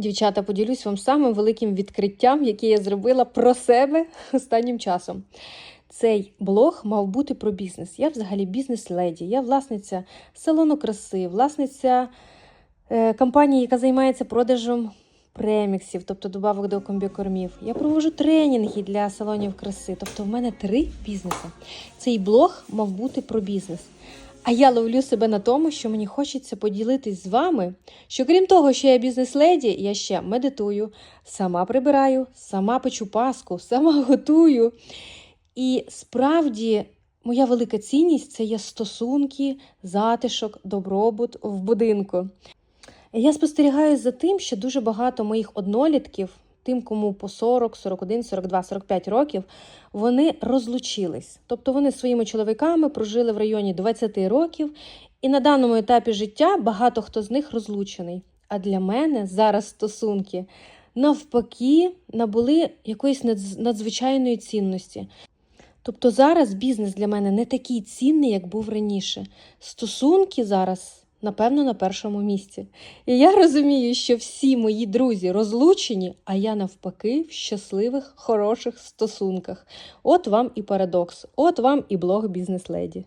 Дівчата, поділюсь вам самим великим відкриттям, яке я зробила про себе останнім часом. Цей блог мав бути про бізнес. Я взагалі бізнес-леді. Я власниця салону краси, власниця е, компанії, яка займається продажем преміксів, тобто добавок до комбікормів. Я проводжу тренінги для салонів краси. Тобто, в мене три бізнеси. Цей блог мав бути про бізнес. А я ловлю себе на тому, що мені хочеться поділитись з вами, що крім того, що я бізнес-леді, я ще медитую, сама прибираю, сама печу паску, сама готую. І справді моя велика цінність це є стосунки, затишок, добробут в будинку. Я спостерігаю за тим, що дуже багато моїх однолітків, тим, кому по 40, 41, 42, 45 років, вони розлучились. Тобто вони своїми чоловіками прожили в районі 20 років, і на даному етапі життя багато хто з них розлучений. А для мене зараз стосунки навпаки набули якоїсь надзвичайної цінності. Тобто зараз бізнес для мене не такий цінний, як був раніше. Стосунки зараз, напевно, на першому місці. І я розумію, що всі мої друзі розлучені, а я навпаки в щасливих, хороших стосунках. От вам і парадокс, от вам і блог бізнес-леді.